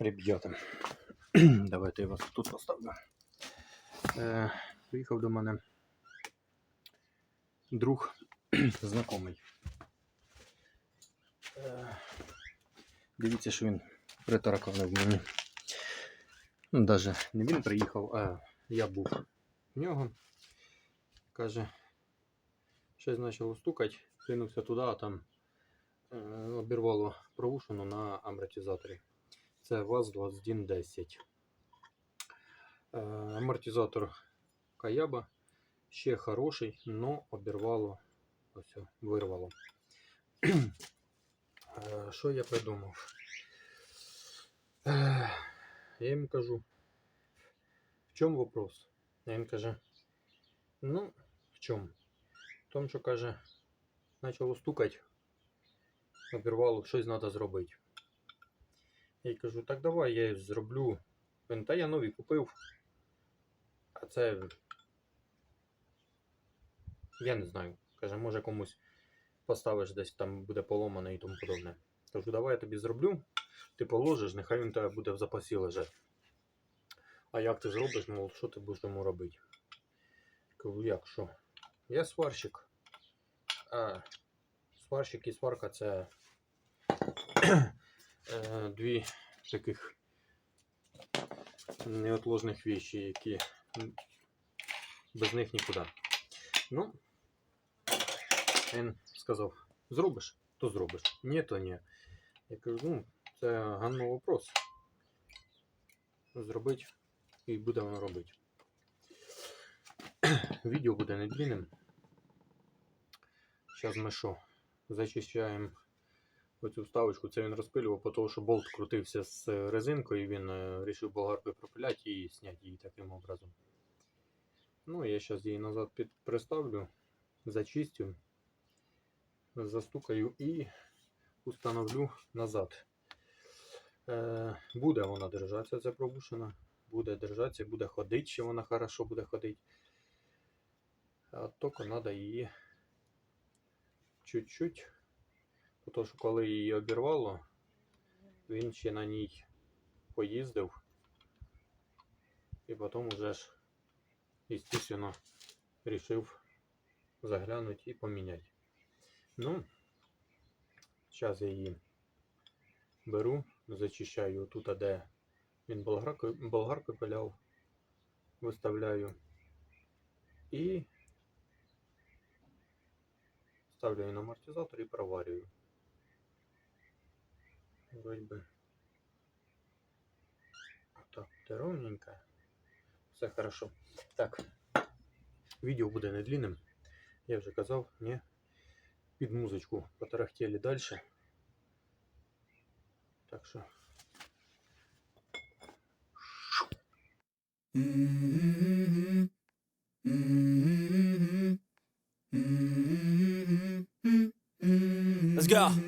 Ребята, давайте я вас тут поставлю. Е, приїхав до мене друг знайомий. Е, дивіться, що він притараканив мені. Ну, даже не він приїхав, а я був в нього. Каже, щось почало стукати, кинувся туди, а там е, обірвало провушину на амортизаторі. Це ВАЗ-2110. Е, амортизатор Каяба ще хороший, но обірвало, ось о, вирвало. Е, Що я придумав? Е, Я йому кажу, в чому вопрос? А він каже, ну, в чому? В тому, що каже, почало стукати, обірвало, щось треба зробити. Я кажу, так давай я зроблю. Він, та я нові купив. А це. Я не знаю. Каже, може комусь поставиш десь там буде поломане і тому подобне. Кажу, давай я тобі зроблю. Ти положиш, нехай він тебе буде в запасі лежати. А як ти зробиш, мов, що ти будеш йому робити? Кажу, як що? Я сварщик. А сварщик і сварка це дві таких неотложних вещі, які без них нікуди. Ну, він сказав, зробиш, то зробиш. Ні, то ні. Я кажу, ну, це ганно вопрос. Зробить і буде воно робити. Відео буде недлінним. Зараз ми що? Зачищаємо оцю вставочку. Це він розпилював, тому що болт крутився з резинкою, і він вирішив болгаркою пропиляти і зняти її таким образом. Ну, я зараз її назад приставлю, зачистю, застукаю і установлю назад. Е, буде вона держатися, ця пробушена. Буде держатися, буде ходити, ще вона хорошо буде ходити. А тільки треба її чуть-чуть. Що коли її обірвало, він ще на ній поїздив. І потім уже ж, естественно, рішив заглянути і поміняти. Ну, зараз я її беру, зачищаю тут, де він болгаркою пиляв, виставляю і ставлю її на амортизатор і проварюю. Вроде бы так, буде ровненько. Все хорошо. Так, відео буде не длинним. Я вже казав, не під музичку потарахтели дальше. Так що. Let's go.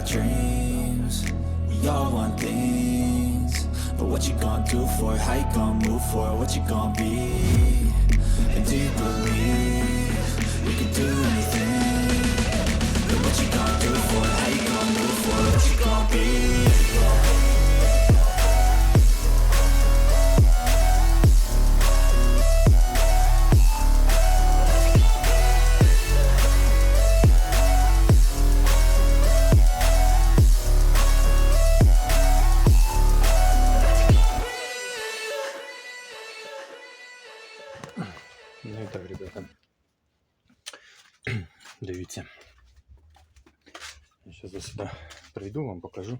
Got dreams. We all want things, but what you gonna do for it? How you gonna move for it? What you gonna be? And do you believe you can do anything? But what you gonna do for it? How you Ну і так, ребята. Дивіться. Я зараз сюди прийду, вам покажу.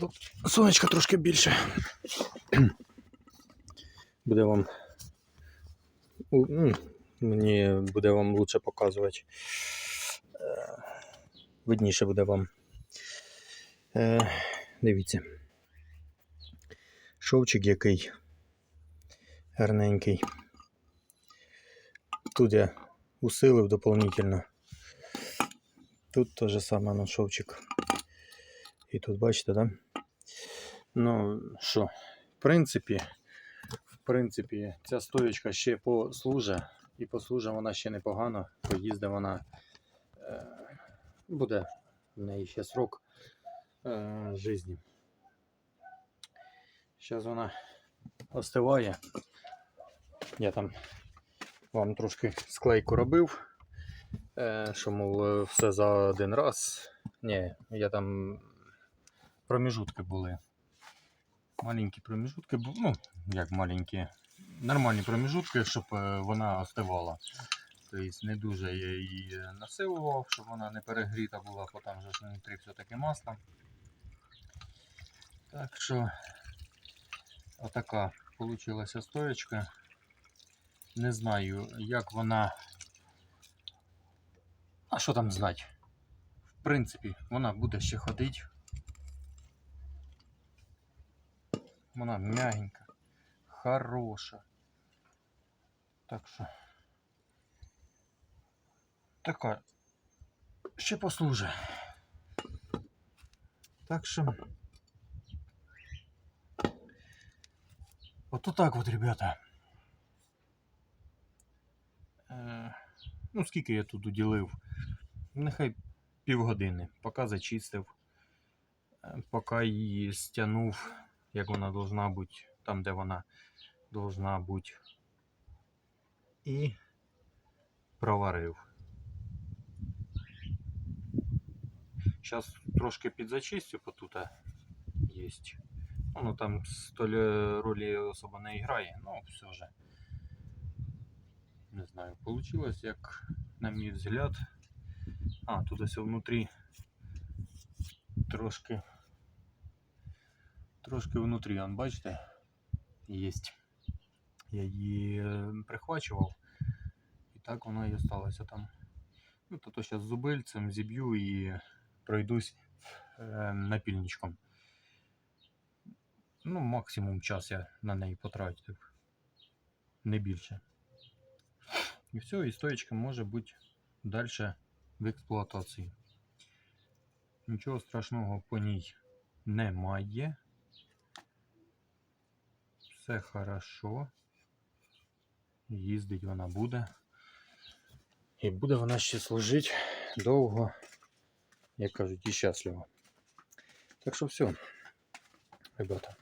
Тут сонечка трошки більше. Буде вам. ну, Мені буде вам лучше показувати. Е, Видніше буде вам. Е, Дивіться. Шовчик який гарненький. Тут я усилив дополнительно. Тут те же саме на шовчик. І тут бачите, да? Ну що, в принципі, в принципі, ця стоєчка ще послужить. І послужить вона ще непогано. Поїздить вона. Е, буде в неї ще срок е, житті. Зараз вона остиває. Я там вам трошки склейку робив, е, що, мов, е, все за один раз. Ні, я там проміжутки були. Маленькі проміжутки були, ну, як маленькі, нормальні проміжутки, щоб е, вона остивала. Тобто не дуже я її насилував, щоб вона не перегріта була, бо там же ж внутрі все-таки масло. Так що, отака получилася стоечка. Не знаю, як вона. А що там знати? В принципі, вона буде ще ходити. Вона м'ягенька, хороша. Так що. Така. Ще послужить. Так що. От так от, ребята. Е, ну, скільки я тут уділив? Нехай півгодини, поки зачистив, е, поки її стягнув, як вона должна бути, там, де вона должна бути. І проварив. Зараз трошки підзачистю, бо тут є. Ну, там столь ролі особо не грає, ну все же. Не знаю, получилось, як на мій взгляд. А, тут ось внутрі трошки. Трошки внутрі, он, бачите, є. Я її е, прихвачував. І так воно і осталося там. Ну, то, зараз зубильцем зіб'ю і пройдусь е, напільничком. Ну, максимум час я на неї потратив. Не більше. І все, і стоечка може бути далі в експлуатації. Нічого страшного по ній немає. Все хорошо. Їздить вона буде. І буде вона ще служити довго, як кажуть, і щасливо. Так що все, ребята.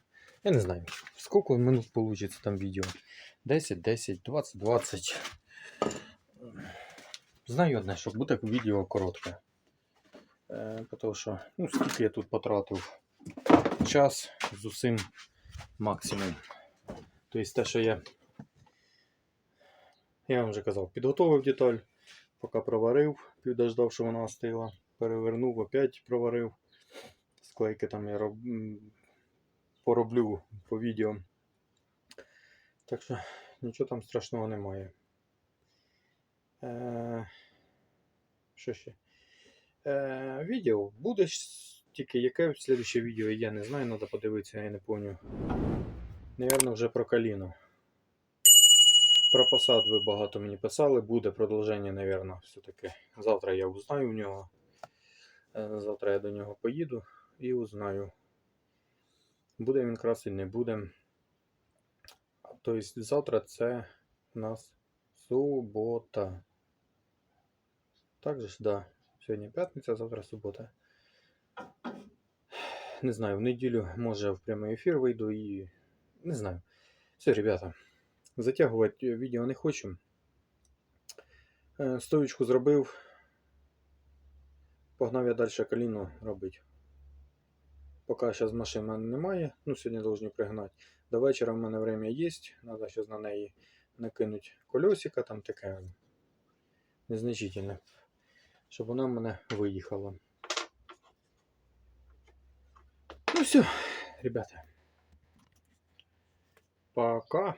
Я не знаю, сколько минут получится там видео. 10, 10, 20, 20. Знаю одне, що буде відео коротке. Е, тому що, ну, скільки я тут потратив час з усім максимум. Тобто те, що я. Я вам вже казав, підготовив деталь, поки проварив, підождав, що вона остила. Перевернув, опять проварив. Склейки там я роб... пороблю по відео. Так що нічого там страшного немає. Е, Що ще? Е, відео буде тільки яке слідуще відео, я не знаю, треба подивитися, я не пам'ятаю. Навірно, вже про каліну. Про посад ви багато мені писали, буде продовження, навірно, все-таки. Завтра я узнаю в нього. Е, Завтра я до нього поїду і узнаю. Буде він красий, не буде. Тобто завтра це у нас субота. Так же да. Сьогодні п'ятниця, завтра субота. Не знаю, в неділю може в прямий ефір вийду і. Не знаю. Все, ребята. Затягувати відео не хочу. Е, Стоючку зробив. Погнав я далі каліну робити. Поки зараз машин в мене немає. Ну, сьогодні повинні пригнати. До вечора в мене время є. Треба зараз на неї накинути колесика, там таке незначительне. Щоб вона в мене виїхала. Ну все, ребята. Пока.